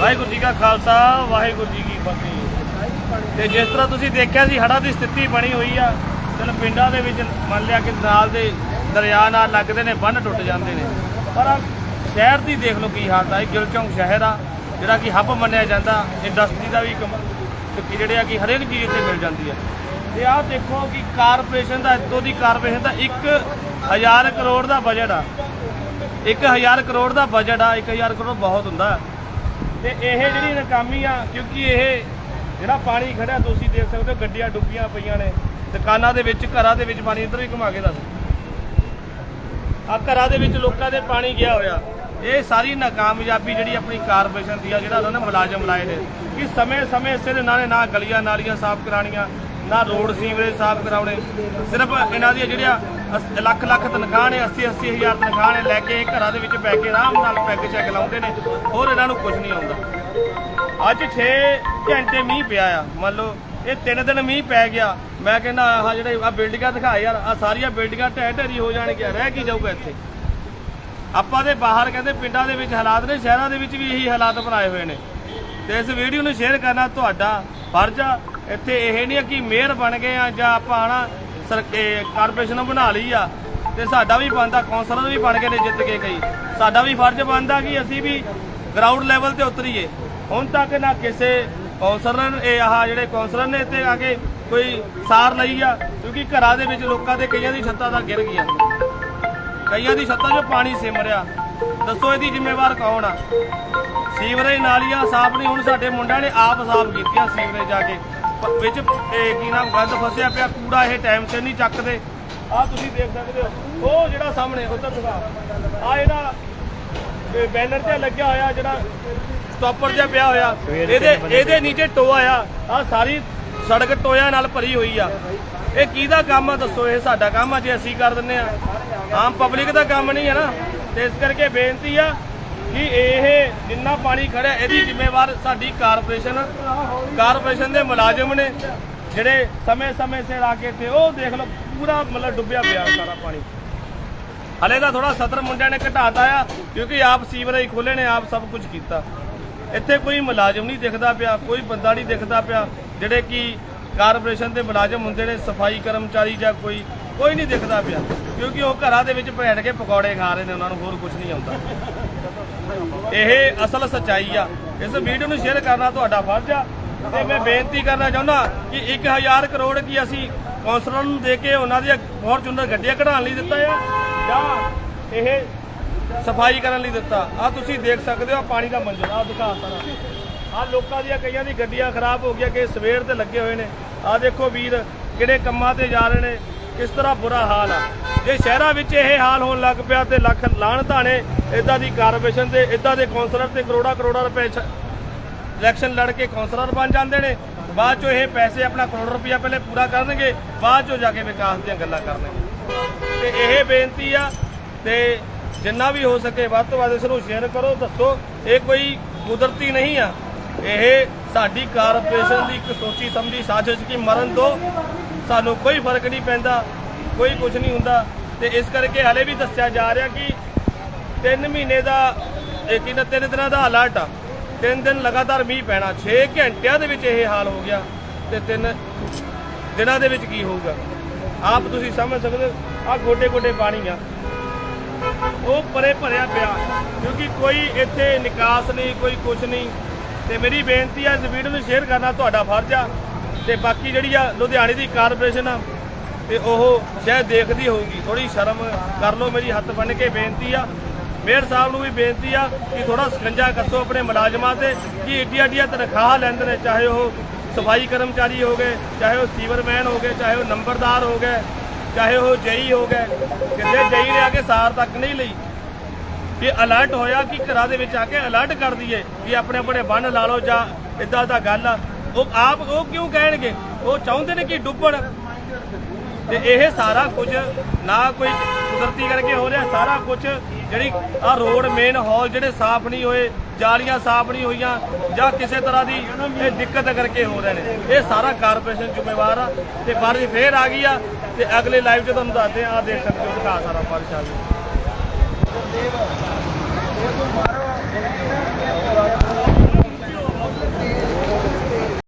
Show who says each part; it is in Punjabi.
Speaker 1: ਵਾਹਿਗੁਰੂ ਜੀ ਕਾ ਖਾਲਸਾ, ਵਾਹਿਗੁਰੂ ਜੀ ਕੀ ਫਤਿਹ। ਤੇ ਜਿਸ ਤਰ੍ਹਾਂ ਤੁਸੀਂ ਦੇਖਿਆ ਸੀ, ਹੜ੍ਹਾਂ ਦੀ ਸਥਿਤੀ ਬਣੀ ਹੋਈ ਆ, ਚਲ ਪਿੰਡਾਂ ਦੇ ਵਿੱਚ ਮੰਨ ਲਿਆ ਕਿ ਨਾਲ ਦੇ ਦਰਿਆ ਨਾਲ ਲੱਗਦੇ ਨੇ, ਬੰਨ ਟੁੱਟ ਜਾਂਦੇ ਨੇ। ਪਰ ਸ਼ਹਿਰ ਦੀ ਦੇਖ ਲਓ ਕੀ ਹਾਲਤ ਆ। ਇਹ ਗਿਲਚੌਂਕ ਸ਼ਹਿਰ ਆ, ਜਿਹੜਾ ਕਿ ਹੱਬ ਮੰਨਿਆ ਜਾਂਦਾ। ਇੰਡਸਟਰੀ ਦਾ ਵੀ ਕੰਮ ਜਿਹੜੇ ਆ ਕਿ ਹਰੇਕ ਚੀਜ਼ ਇੱਥੇ ਮਿਲ ਜਾਂਦੀ ਆ। ਤੇ ਆਹ ਦੇਖੋ ਕਿ ਕਾਰਪੋਰੇਸ਼ਨ ਦਾ, ਇੱਥੋਂ ਦੀ ਕਾਰਪੋਰੇਸ਼ਨ ਦਾ 1000 ਕਰੋੜ ਦਾ ਬਜਟ ਆ। 1000 ਕਰੋੜ ਦਾ ਬਜਟ ਆ 1000 ਕਰੋੜ ਬਹੁਤ ਹੁੰਦਾ। ਤੇ ਇਹ ਜਿਹੜੀ ਨਕਾਮੀ ਆ, ਕਿਉਂਕਿ ਇਹ ਜਿਹੜਾ ਪਾਣੀ ਖੜਾ ਤੁਸੀਂ ਦੇਖ ਸਕਦੇ ਹੋ ਗੱਡੀਆਂ ਡੁੱਬੀਆਂ ਪਈਆਂ ਨੇ। ਦੁਕਾਨਾਂ ਦੇ ਵਿੱਚ, ਘਰਾਂ ਦੇ ਵਿੱਚ ਪਾਣੀ ਇੱਧਰ ਵੀ ਘੁਮਾ ਕੇ ਦੱਸ। ਆ ਘਰਾਂ ਦੇ ਵਿੱਚ ਲੋਕਾਂ ਦੇ ਪਾਣੀ ਗਿਆ ਹੋਇਆ। ਇਹ ਸਾਰੀ ਨਾਕਾਮਯਾਬੀ ਜਿਹੜੀ ਆਪਣੀ ਕਾਰਪੋਰੇਸ਼ਨ ਦੀ ਆ, ਜਿਹੜਾ ਉਹਨਾਂ ਨੇ ਮੁਲਾਜ਼ਮ ਲਾਏ ਨੇ। ਕਿ ਸਮੇਂ-ਸਮੇਂ ਸਿਰ ਇਹਨਾਂ ਨੇ ਨਾ ਗਲੀਆਂ ਨਾਲੀਆਂ ਸਾਫ਼ ਕਰਾਣੀਆਂ ਨਾ ਰੋਡ ਸੀਵਰੇਜ ਸਾਫ਼ ਕਰਾਉਣੇ। ਸਿਰਫ ਇਹਨਾਂ ਦੀਆਂ ਜਿਹੜੀਆਂ ਲੱਖ ਲੱਖ ਤਨਖਾਹ ਨੇ 80 80 ਹਜ਼ਾਰ ਤਨਖਾਹ ਨੇ ਲੈ ਕੇ ਘਰਾਂ ਦੇ ਵਿੱਚ ਬੈ ਕੇ ਆਰਾਮ ਨਾਲ ਪੈਗ ਚੈੱਕ ਲਾਉਂਦੇ ਨੇ, ਹੋਰ ਇਹਨਾਂ ਨੂੰ ਕੁਝ ਨਹੀਂ ਆਉਂਦਾ। ਅੱਜ 6 ਘੰਟੇ ਮੀਂਹ ਪਿਆ ਆ, ਮੰਨ ਲਓ, ਇਹ 3 ਦਿਨ ਮੀਂਹ ਪੈ ਗਿਆ। ਮੈਂ ਕਹਿੰਦਾ, ਆਹ ਜਿਹੜੇ ਆ ਬਿਲਡਿੰਗਾਂ ਦਿਖਾ ਯਾਰ ਆ ਸਾਰੀਆਂ ਬਿਲਡਿੰਗਾਂ ਢਹਿ ਢੇਰੀ ਹੋ ਜਾਣਗੀਆਂ, ਰਹਿ ਕੀ ਜਾਊਗਾ ਇੱਥੇ? ਆਪਾਂ ਦੇ ਬਾਹਰ ਕਹਿੰਦੇ ਪਿੰਡਾਂ ਦੇ ਵਿੱਚ ਹਾਲਾਤ ਨੇ, ਸ਼ਹਿਰਾਂ ਦੇ ਵਿੱਚ ਵੀ ਇਹੀ ਹਾਲਾਤ ਬਣਾਏ ਹੋਏ ਨੇ। ਤੇ ਇਸ ਵੀਡੀਓ ਨੂੰ ਸ਼ੇਅਰ ਕਰਨਾ ਤੁਹਾਡਾ ਫਰਜ਼ ਆ। ਇੱਥੇ ਇਹ ਨਹੀਂ ਆ ਕਿ ਮੇਅਰ ਬਣ ਗਏ ਆ ਜਾਂ ਆਪਾਂ ਹਨਾ ਸਰਕੇ ਕਾਰਪੋਰੇਸ਼ਨ ਬਣਾ ਲਈ ਆ। ਤੇ ਸਾਡਾ ਵੀ ਬਣਦਾ ਕੌਂਸਲਰ ਵੀ ਬਣ ਗਏ ਨੇ ਜਿੱਤ ਕੇ ਕਈ। ਸਾਡਾ ਵੀ ਫਰਜ਼ ਬਣਦਾ ਕਿ ਅਸੀਂ ਵੀ ਗਰਾਊਂਡ ਲੈਵਲ ਤੇ ਉਤਰੀਏ। ਹੁਣ ਤੱਕ ਨਾ ਕਿਸੇ ਕੌਂਸਲਰ ਨੇ ਇਹ ਆਹ ਜਿਹੜੇ ਕੌਂਸਲਰ ਨੇ ਇੱਥੇ ਆ ਕੇ ਕੋਈ ਸਾਰ ਲਈ ਆ, ਕਿਉਂਕਿ ਘਰਾਂ ਦੇ ਵਿੱਚ ਲੋਕਾਂ ਦੇ ਕਈਆਂ ਦੀ ਛੱਤਾਂ ਤਾਂ ਗਿਰ ਗਈਆਂ। ਕਈਆਂ ਦੀ ਛੱਤਾਂ 'ਚੋਂ ਪਾਣੀ ਸਿਮ ਰਿਹਾ। ਦੱਸੋ ਇਹਦੀ ਜ਼ਿੰਮੇਵਾਰ ਕੌਣ ਆ? ਸੀਵਰੇਜ ਨਾਲੀਆਂ ਸਾਫ਼ ਨਹੀਂ। ਹੁਣ ਸਾਡੇ ਮੁੰਡਿਆਂ ਨੇ ਆਪ ਸਾਫ਼ ਕੀਤੀਆਂ ਸੀਵਰੇਜ ਜਾ ਕੇ। ਵਿੱਚ ਇਹ ਕੀ ਨਾਮ ਗੰਦ ਫਸਿਆ ਪਿਆ ਕੂੜਾ ਇਹ ਟਾਈਮ ਸਿਰ ਨਹੀਂ ਚੱਕਦੇ। ਆ ਤੁਸੀਂ ਦੇਖ ਸਕਦੇ ਹੋ। ਉਹ ਜਿਹੜਾ ਸਾਹਮਣੇ ਉੱਧਰ ਦਿਖਾ। ਆ ਇਹਦਾ ਇਹ ਬੈਨਰ ਤੇ ਲੱਗਿਆ ਹੋਇਆ ਜਿਹੜਾ ਸਟਾਪਰ ਜਿਹਾ ਪਿਆ ਹੋਇਆ। ਇਹਦੇ ਇਹਦੇ ਨੀਚੇ ਟੋਆ ਆ। ਆ ਸਾਰੀ ਸੜਕ ਟੋਇਆਂ ਨਾਲ ਭਰੀ ਹੋਈ ਆ। ਇਹ ਕਿਹਦਾ ਕੰਮ ਆ ਦੱਸੋ? ਇਹ ਸਾਡਾ ਕੰਮ ਆ ਜੇ ਅਸੀਂ ਕਰ ਦਿੰਨੇ ਆ। ਆਮ ਪਬਲਿਕ ਦਾ ਕੰਮ ਨਹੀਂ ਹੈ ਨਾ। ਤੇ ਇਸ ਕਰਕੇ ਬੇਨਤੀ ਆ ਕਿ ਇਹ ਜਿੰਨਾ ਪਾਣੀ ਖੜਿਆ ਇਹਦੀ ਜ਼ਿੰਮੇਵਾਰ ਸਾਡੀ ਕਾਰਪੋਰੇਸ਼ਨ ਕਾਰਪੋਰੇਸ਼ਨ ਦੇ ਮੁਲਾਜ਼ਮ ਨੇ। ਜਿਹੜੇ ਸਮੇਂ-ਸਮੇਂ ਸਿਰ ਆ ਕੇ ਤੇ ਉਹ ਦੇਖ ਲਓ, ਪੂਰਾ ਮਤਲਬ ਡੁੱਬਿਆ ਪਿਆ ਸਾਰਾ ਪਾਣੀ। ਹਲੇ ਤਾਂ ਥੋੜਾ ਸਤਰ ਮੁੰਡਿਆਂ ਨੇ ਘਟਾਤਾ ਆ, ਕਿਉਂਕਿ ਆਪ ਸੀਵਰੇਜ ਖੋਲੇ ਨੇ, ਆਪ ਸਭ ਕੁਝ ਕੀਤਾ। ਇੱਥੇ ਕੋਈ ਮੁਲਾਜ਼ਮ ਨਹੀਂ ਦਿਖਦਾ ਪਿਆ, ਕੋਈ ਬੰਦਾ ਨਹੀਂ ਦਿਖਦਾ ਪਿਆ, ਜਿਹੜੇ ਕਿ ਕਾਰਪੋਰੇਸ਼ਨ ਦੇ ਮੁਲਾਜ਼ਮ ਹੁੰਦੇ ਨੇ, ਸਫ਼ਾਈ ਕਰਮਚਾਰੀ ਜਾਂ ਕੋਈ ਕੋਈ ਨਹੀਂ ਦਿਖਦਾ ਪਿਆ। ਕਿਉਂਕਿ ਉਹ ਘਰਾਂ ਦੇ ਵਿੱਚ ਬੈਠ ਕੇ ਪਕੌੜੇ ਖਾ ਰਹੇ ਨੇ, ਉਹਨਾਂ ਨੂੰ ਹੋਰ ਕੁਝ ਨਹੀਂ ਆਉਂਦਾ। ਇਹ ਅਸਲ ਸੱਚਾਈ ਆ। ਇਸ ਵੀਡੀਓ ਨੂੰ ਸ਼ੇਅਰ ਕਰਨਾ ਤੁਹਾਡਾ ਫਰਜ਼ ਆ। ਤੇ ਮੈਂ ਬੇਨਤੀ ਕਰਨਾ ਚਾਹੁੰਦਾ ਕਿ 1000 ਕਰੋੜ ਕੀ ਅਸੀਂ ਕੌਂਸਲਰ ਨੂੰ ਦੇ ਕੇ ਉਹਨਾਂ ਦੀਆਂ ਫੋਰਚੂਨਰ ਗੱਡੀਆਂ ਕਢਾਉਣ ਲਈ ਦਿੱਤਾ ਆ, ਜਾਂ ਇਹ ਸਫ਼ਾਈ ਕਰਨ ਲਈ ਦਿੱਤਾ। ਆ ਤੁਸੀਂ ਦੇਖ ਸਕਦੇ ਹੋ ਪਾਣੀ ਦਾ ਮੰਜ਼ਰ ਆ ਦਿਖਾ ਸਾਰਾ ਆ ਲੋਕਾਂ ਦੀਆਂ ਕਈਆਂ ਦੀ ਗੱਡੀਆਂ ਖਰਾਬ ਹੋ ਗਈਆਂ ਕਿ ਸਵੇਰ ਤੇ ਲੱਗੇ ਹੋਏ ਨੇ। ਆ ਦੇਖੋ ਵੀਰ, ਕਿਹੜੇ ਕੰਮਾਂ ਤੇ ਜਾ ਰਹੇ ਨੇ। ਇਸ ਤਰ੍ਹਾਂ ਬੁਰਾ ਹਾਲ ਆ? ਜੇ ਸ਼ਹਿਰਾਂ ਵਿੱਚ ਇਹ ਹਾਲ ਹੋਣ ਲੱਗ ਪਿਆ ਤੇ ਲੱਖ ਲਾਹਣਤਾਂ ਨੇ ਇਦਾਂ ਦੀ ਕਾਰਪੋਰੇਸ਼ਨ ਤੇ ਇਦਾਂ ਦੇ ਕੌਂਸਲਰ ਤੇ ਕਰੋੜਾ ਕਰੋੜਾ ਰੁਪਏ ਇਲੈਕਸ਼ਨ ਲੜ ਕੇ ਕੌਂਸਲਰ ਬਣ ਜਾਂਦੇ ਨੇ। ਬਾਅਦ ਚੋਂ ਇਹ ਪੈਸੇ ਆਪਣਾ ਕਰੋੜ ਰੁਪਇਆ ਪਹਿਲੇ ਪੂਰਾ ਕਰਨਗੇ, ਬਾਅਦ ਚੋਂ ਜਾ ਕੇ ਵਿਕਾਸ ਦੀਆਂ ਗੱਲਾਂ ਕਰਨਗੇ। ਤੇ ਇਹ ਬੇਨਤੀ ਆ ਤੇ ਜਿੰਨਾ ਵੀ ਹੋ ਸਕੇ ਵੱਧ ਤੋਂ ਵੱਧ ਇਸ ਨੂੰ ਸ਼ੇਅਰ ਕਰੋ, ਦੱਸੋ, ਇਹ ਕੋਈ ਕੁਦਰਤੀ ਨਹੀਂ ਆ। ਇਹ ਸਾਡੀ ਕਾਰਪੋਰੇਸ਼ਨ ਦੀ ਇੱਕ ਸੋਚੀ ਸਮਝੀ ਸਾਜ਼ਿਸ਼ ਕੀ ਮਰਨ ਤੋਂ ਸਾਨੂੰ ਕੋਈ ਫ਼ਰਕ ਨਹੀਂ ਪੈਂਦਾ, ਕੋਈ ਕੁਝ ਨਹੀਂ ਹੁੰਦਾ। ਤੇ ਇਸ ਕਰਕੇ ਹਲੇ ਵੀ ਦੱਸਿਆ ਜਾ ਰਿਹਾ ਕਿ 3 ਮਹੀਨੇ ਦਾ, ਇਹ ਕਿੰਨਾ 3 ਦਿਨਾਂ ਦਾ ਅਲਰਟ ਆ। 3 ਦਿਨ ਲਗਾਤਾਰ ਮੀਂਹ ਪੈਣਾ 6 ਘੰਟਿਆਂ ਦੇ ਵਿੱਚ ਇਹ ਹਾਲ ਹੋ ਗਿਆ ਤੇ 3 ਦਿਨਾਂ ਦੇ ਵਿੱਚ ਕੀ ਹੋਊਗਾ? ਆਪ ਤੁਸੀਂ ਸਮਝ ਸਕਦੇ ਹੋ ਆ ਗੋਡੇ ਗੋਡੇ ਪਾਣੀ ਆ। ਉਹ ਪਰੇ ਭਰਿਆ ਪਿਆ, ਕਿਉਂਕਿ ਕੋਈ ਇੱਥੇ ਨਿਕਾਸ ਨਹੀਂ, ਕੋਈ ਕੁਝ ਨਹੀਂ। ਤੇ ਮੇਰੀ ਬੇਨਤੀ ਆ, ਇਸ ਵੀਡੀਓ ਨੂੰ ਸ਼ੇਅਰ ਕਰਨਾ ਤੁਹਾਡਾ ਫਰਜ਼ ਆ। ਤੇ ਬਾਕੀ ਜਿਹੜੀ ਆ ਲੁਧਿਆਣੇ ਦੀ ਕਾਰਪੋਰੇਸ਼ਨ ਆ, ਤੇ ਉਹ ਸ਼ਾਇਦ ਦੇਖਦੀ ਹੋਊਗੀ। ਥੋੜੀ ਸ਼ਰਮ ਕਰ ਲਓ ਮੇਰੀ ਹੱਥ ਬੰਨ ਕੇ, ਬੇਨਤੀ ਆ। ਮੇਅਰ ਸਾਹਿਬ ਨੂੰ ਵੀ ਬੇਨਤੀ ਆ ਕਿ ਥੋੜਾ ਸਕੰਜਾ ਕੱਸੋ ਆਪਣੇ ਮੁਲਾਜ਼ਮਾਂ ਤੇ, ਕਿ ਏਡੀਆਂ ਏਡੀਆਂ ਤਨਖਾਹ ਲੈਂਦੇ ਨੇ, ਚਾਹੇ ਉਹ ਸਫ਼ਾਈ ਕਰਮਚਾਰੀ ਹੋ ਗਏ, ਚਾਹੇ ਉਹ ਸੀਵਰਮੈਨ ਹੋ ਗਏ, ਚਾਹੇ ਉਹ ਨੰਬਰਦਾਰ ਹੋ ਗਏ, ਚਾਹੇ ਉਹ ਜਈ ਹੋ ਗਏ। ਕਿਤੇ ਜਈ ਨੇ ਆ ਕੇ ਸਾਰ ਤੱਕ ਨਹੀਂ ਲਈ। ਕਿ ਅਲਰਟ ਹੋਇਆ ਕਿ ਘਰਾਂ ਦੇ ਵਿੱਚ ਆ ਕੇ ਅਲਰਟ ਕਰ ਦਈਏ ਕਿ ਆਪਣੇ ਆਪਣੇ ਬੰਨ ਲਾ ਲਓ ਜਾਂ ਇਦਾਂ ਦਾ ਗੱਲ ਆ। ਉਹ ਆਪ ਉਹ ਕਿਉਂ ਕਹਿਣਗੇ? ਉਹ ਚਾਹੁੰਦੇ ਨੇ ਕਿ ਡੁੱਬਣ। ਤੇ ਇਹ ਸਾਰਾ ਕੁਝ ਨਾ ਕੋਈ ਕੁਦਰਤੀ ਕਰਕੇ ਹੋ ਰਿਹਾ, ਸਾਰਾ ਕੁਝ ਜਿਹੜੀ ਆ ਰੋਡ ਮੇਨ ਹਾਲ ਜਿਹੜੇ ਸਾਫ਼ ਨਹੀਂ ਹੋਏ, ਜਾਲੀਆਂ ਸਾਫ਼ ਨਹੀਂ ਹੋਈਆਂ, ਜਾਂ ਕਿਸੇ ਤਰ੍ਹਾਂ ਦੀ ਇਹ ਦਿੱਕਤ ਕਰਕੇ ਹੋ ਰਹੇ ਨੇ। ਇਹ ਸਾਰਾ ਕਾਰਪੋਰੇਸ਼ਨ ਜ਼ਿੰਮੇਵਾਰ ਆ ਤੇ ਬਾਰਿਸ਼ ਫੇਰ ਆ ਗਈ ਆ ਤੇ ਅਗਲੇ ਲਾਈਵ 'ਚ ਤੁਹਾਨੂੰ ਦੱਸਦੇ ਆ ਆਹ ਦੇਖ ਸਕਦੇ ਹੋ, ਦਿਖਾ ਸਾਰਾ ਬਾਰਿਸ਼ ਆ ਗਈ